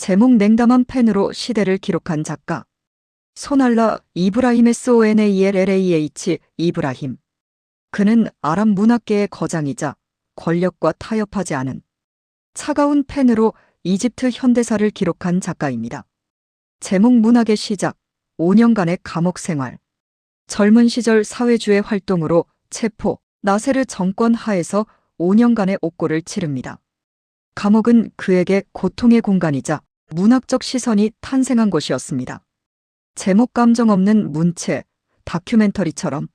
제목 냉담한 펜으로 시대를 기록한 작가. 소날라 이브라힘 SONALLAH 이브라힘. 그는 아랍 문학계의 거장이자 권력과 타협하지 않은 차가운 펜으로 이집트 현대사를 기록한 작가입니다. 제목 문학의 시작, 5년간의 감옥 생활. 젊은 시절 사회주의 활동으로 체포, 나세르 정권 하에서 5년간의 옥고를 치릅니다. 감옥은 그에게 고통의 공간이자 문학적 시선이 탄생한 곳이었습니다. 제목 감정 없는 문체, 다큐멘터리처럼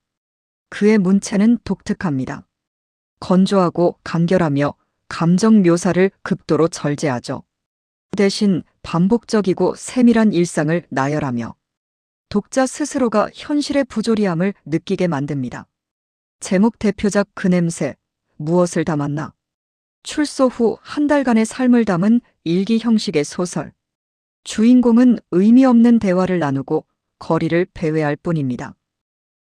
그의 문체는 독특합니다. 건조하고 간결하며 감정 묘사를 극도로 절제하죠. 대신 반복적이고 세밀한 일상을 나열하며 독자 스스로가 현실의 부조리함을 느끼게 만듭니다. 제목 대표작 그 냄새, 무엇을 담았나? 출소 후 한 달간의 삶을 담은 일기 형식의 소설. 주인공은 의미 없는 대화를 나누고 거리를 배회할 뿐입니다.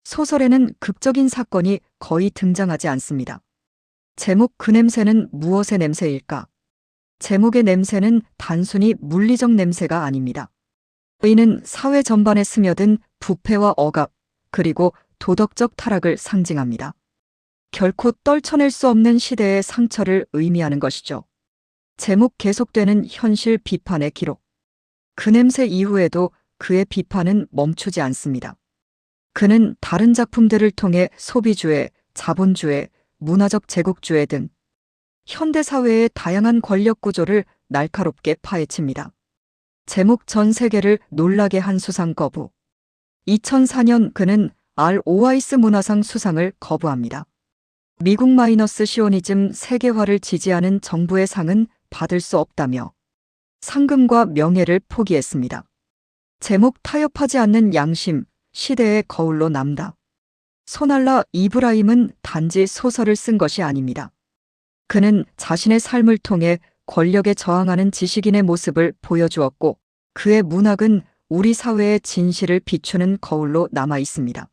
소설에는 극적인 사건이 거의 등장하지 않습니다. 제목 그 냄새는 무엇의 냄새일까? 제목의 냄새는 단순히 물리적 냄새가 아닙니다. 의는 사회 전반에 스며든 부패와 억압, 그리고 도덕적 타락을 상징합니다. 결코 떨쳐낼 수 없는 시대의 상처를 의미하는 것이죠. 제목 계속되는 현실 비판의 기록. 그 냄새 이후에도 그의 비판은 멈추지 않습니다. 그는 다른 작품들을 통해 소비주의, 자본주의, 문화적 제국주의 등 현대 사회의 다양한 권력 구조를 날카롭게 파헤칩니다. 제목 전 세계를 놀라게 한 수상 거부. 2004년 그는 알 오아이스 문화상 수상을 거부합니다. 미국 마이너스 시오니즘 세계화를 지지하는 정부의 상은 받을 수 없다며 상금과 명예를 포기했습니다. 제목 타협하지 않는 양심, 시대의 거울로 남다. 소날라 이브라임은 단지 소설을 쓴 것이 아닙니다. 그는 자신의 삶을 통해 권력에 저항하는 지식인의 모습을 보여주었고 그의 문학은 우리 사회의 진실을 비추는 거울로 남아 있습니다.